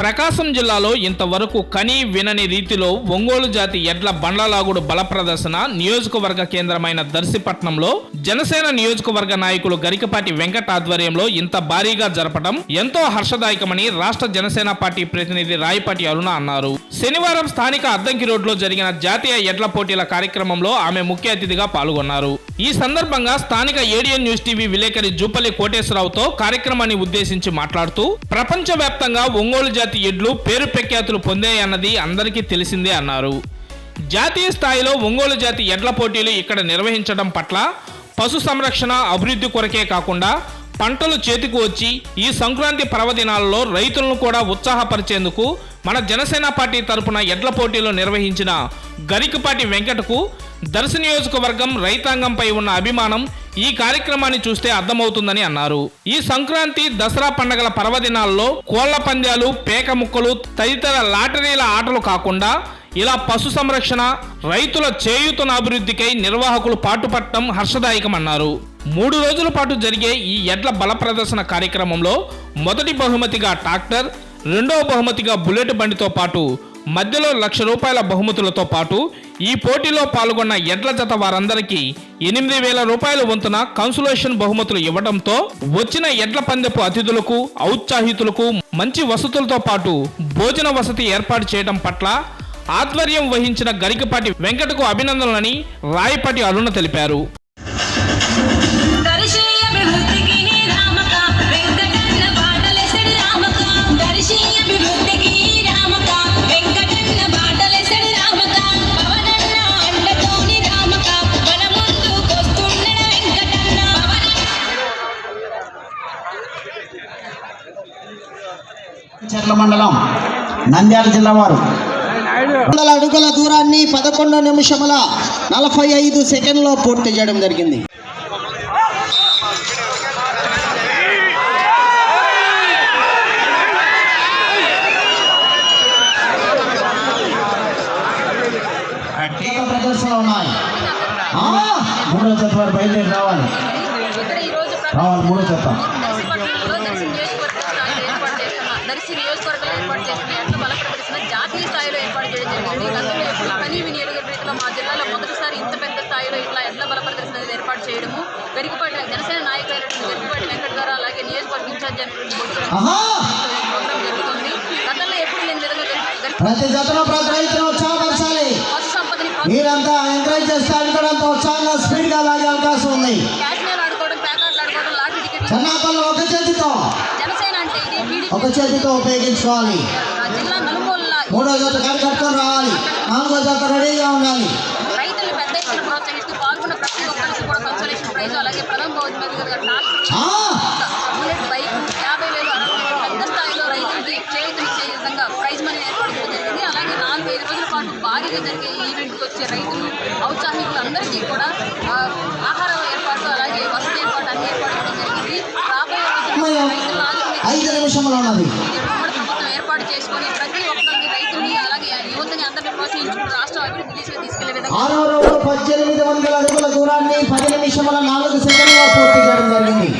ప్రకాశం జిల్లాలో ఇంతవరకు కని వినని రీతిలో ఒంగోలు జాతి ఎడ్ల బండ్లలాగుడు బల ప్రదర్శన నియోజకవర్గ కేంద్రమైన దర్శిపట్నంలో జనసేన నియోజకవర్గ నాయకులు గరికపాటి వెంకట ఆధ్వర్యంలో ఇంత భారీగా జరపడం ఎంతో హర్షదాయకమని రాష్ట్ర జనసేన పార్టీ ప్రతినిధి రాయపాటి అరుణ అన్నారు. శనివారం స్థానిక అద్దంకి రోడ్లో జరిగిన జాతీయ ఎడ్ల పోటీల కార్యక్రమంలో ఆమె ముఖ్య అతిథిగా పాల్గొన్నారు. ఈ సందర్భంగా స్థానిక ఏడియన్ న్యూస్ టీవీ విలేకరి జూపల్లి కోటేశ్వరరావుతో కార్యక్రమాన్ని ఉద్దేశించి మాట్లాడుతూ ప్రపంచవ్యాప్తంగా ఒంగోలు జాతి ఎడ్లు పేరు ప్రఖ్యాతులు పొందాయన్నది అందరికీ తెలిసిందే అన్నారు. జాతీయ స్థాయిలో ఒంగోలు జాతి ఎడ్ల పోటీలు ఇక్కడ నిర్వహించడం పట్ల పశు సంరక్షణ అభివృద్ధి కొరకే కాకుండా పంటలు చేతికి వచ్చి ఈ సంక్రాంతి పర్వదినాలలో రైతులను కూడా ఉత్సాహపరిచేందుకు మన జనసేన పార్టీ తరపున ఎడ్ల పోటీలు నిర్వహించిన గరికపాటి వెంకటకు దర్శ నియోజకవర్గం రైతాంగంపై ఉన్న అభిమానం ఈ కార్యక్రమాన్ని చూస్తే అర్థమవుతుందని అన్నారు. ఈ సంక్రాంతి దసరా పండగల పర్వదినాల్లో కోళ్ళ పంద్యాలు పేక ముక్కలు తదితర లాటరీల ఆటలు కాకుండా ఇలా పశు సంరక్షణ రైతుల చేయూతన అభివృద్ధికై నిర్వాహకులు పాటుపడటం హర్షదాయకమన్నారు. మూడు రోజుల పాటు జరిగే ఈ ఎడ్ల బల ప్రదర్శన కార్యక్రమంలో మొదటి బహుమతిగా ట్రాక్టర్ రెండవ బహుమతిగా బుల్లెట్ బండితో పాటు మధ్యలో లక్ష రూపాయల బహుమతులతో పాటు ఈ పోటీలో పాల్గొన్న ఎడ్ల జత వారందరికీ ఎనిమిది వేల రూపాయల వంతున కన్సులేషన్ బహుమతులు ఇవ్వడంతో వచ్చిన ఎడ్ల పందెపు అతిథులకు ఔత్సాహితులకు మంచి వసతులతో పాటు భోజన వసతి ఏర్పాటు చేయడం పట్ల ఆధ్వర్యం వహించిన గరికపాటి వెంకటకు అభినందనలని రాయపాటి అరుణ తెలిపారు. చర్ల మండలం నంద్యాల జిల్లా వారు. వందల అడుగుల దూరాన్ని పదకొండు నిమిషముల నలభై ఐదు సెకండ్లో పూర్తి చేయడం జరిగింది. ప్రదర్శనలు ఉన్నాయి. మూడో వారు బయలుదేరి రావాలి. రావాలి మూడో జత దర్శి దర్శి నియోజకవర్గంలో ఏర్పాటు చేసిన దర్శి నియోజకవర్గంలో ఏర్పాటు చేసిన ఎట్ల బల ప్రదర్శన జాతీయ స్థాయిలో ఏర్పాటు చేయడం జరిగింది. గతంలో ఎప్పుడు వినియోగ రీతిలో మా జిల్లాలో మొదటిసారి ఇంత పెద్ద స్థాయిలో ఇట్లా ఎడ్ల బల ప్రదర్శన అనేది ఏర్పాటు చేయడము వెరికపాటి జనసేన నాయకులైనటువంటి వెరికపాటి వెంకట్ గారు అలాగే నియోజకవర్గ ఇన్ఛార్జ్ అయినటువంటి ప్రోగ్రాం జరుగుతుంది. గతంలో ఎప్పుడు లేని విధంగా పశు సంపదని మీరంతా ఎంకరేజ్ చేస్తే అనుకోవడంతో ఉత్సాహంగా స్పీడ్గా లాగే అవకాశం ఉంది. క్యాష్మేర్ ఆడుకోవడం ప్యాకాట్లు ఆడుకోవడం టికెట్లు చెన్నాపల్లి ఒక చేతితో. ఒక చేతితో ఉపయోగించుకోవాలి. మూడో జత కట్టుకొని రావాలి. నాలుగో జత రెడీగా ఉండాలి. రైతులు పెద్ద ఎత్తున ప్రోత్సహిస్తూ పాల్గొన్న ప్రతి ఒక్కరికి కూడా దిశగా తీసుకెళ్ళే విధంగా ఆరో రోజు పద్దెనిమిది వందల అడుగుల దూరాన్ని పది నిమిషముల నాలుగు సెకండ్లో పూర్తి చేయడం జరిగింది.